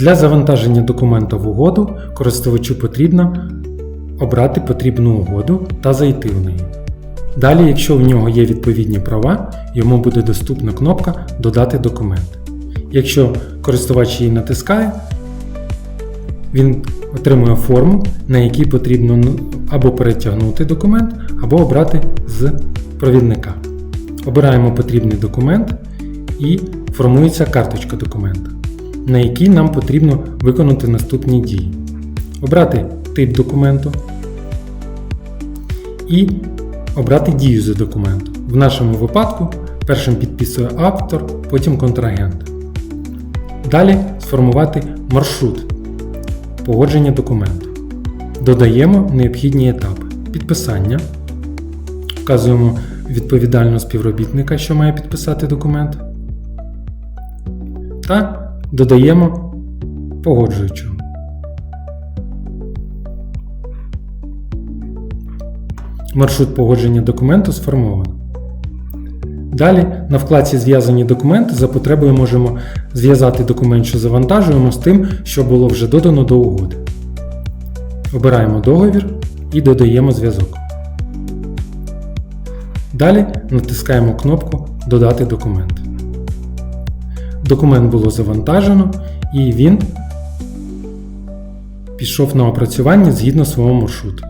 Для завантаження документа в угоду користувачу потрібно обрати потрібну угоду та зайти в неї. Далі, якщо в нього є відповідні права, йому буде доступна кнопка Додати документ. Якщо користувач її натискає, він отримує форму, на якій потрібно або перетягнути документ, або обрати з провідника. Обираємо потрібний документ і формується карточка документа, на якій нам потрібно виконати наступні дії. Обрати тип документу і обрати дію за документом. В нашому випадку першим підписує автор, потім контрагент. Далі сформувати маршрут погодження документу. Додаємо необхідні етапи: підписання. Вказуємо відповідального співробітника, що має підписати документ. Та додаємо погоджуючого. Маршрут погодження документу сформовано. Далі на вкладці Зв'язані документи за потребою можемо зв'язати документ, що завантажуємо з тим, що було вже додано до угоди. Обираємо договір і додаємо зв'язок. Далі натискаємо кнопку Додати документ. Документ було завантажено і він пішов на опрацювання згідно свого маршруту.